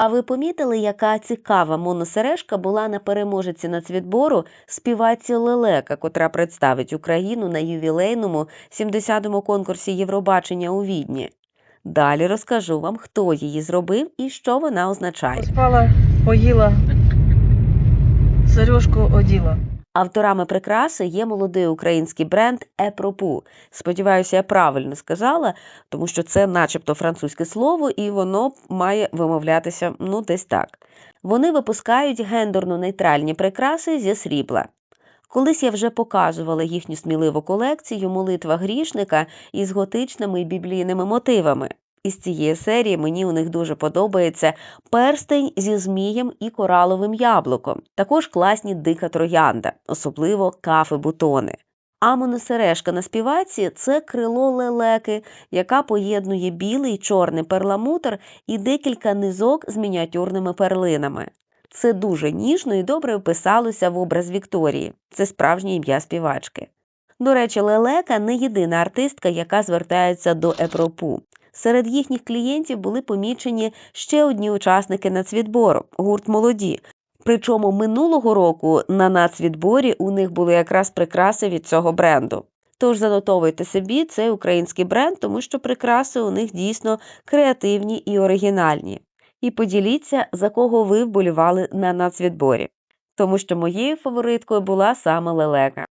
А ви помітили, яка цікава моносережка була на переможеці нацвідбору співаці Лелека, котра представить Україну на ювілейному 70-му конкурсі Євробачення у Відні? Далі розкажу вам, хто її зробив і що вона означає. Поспала, поїла, сережку оділа. Авторами прикраси є молодий український бренд Епропу. Сподіваюся, я правильно сказала, тому що це начебто французьке слово, і воно має вимовлятися ну десь так. Вони випускають гендерно-нейтральні прикраси зі срібла. Колись я вже показувала їхню сміливу колекцію молитва грішника із готичними і біблійними мотивами. Із цієї серії мені у них дуже подобається перстень зі змієм і кораловим яблуком. Також класні дика троянда, особливо кафи бутони. А моносережка на співаці це крило лелеки, яка поєднує білий чорний перламутр і декілька низок з мініатюрними перлинами. Це дуже ніжно і добре вписалося в образ Вікторії. Це справжнє ім'я співачки. До речі, лелека не єдина артистка, яка звертається до Епропу. Серед їхніх клієнтів були помічені ще одні учасники нацвідбору гурт молоді. Причому минулого року на нацвідборі у них були якраз прикраси від цього бренду. Тож занотовуйте собі цей український бренд, тому що прикраси у них дійсно креативні і оригінальні. І поділіться, за кого ви вболівали на нацвідборі, тому що моєю фавориткою була саме лелека.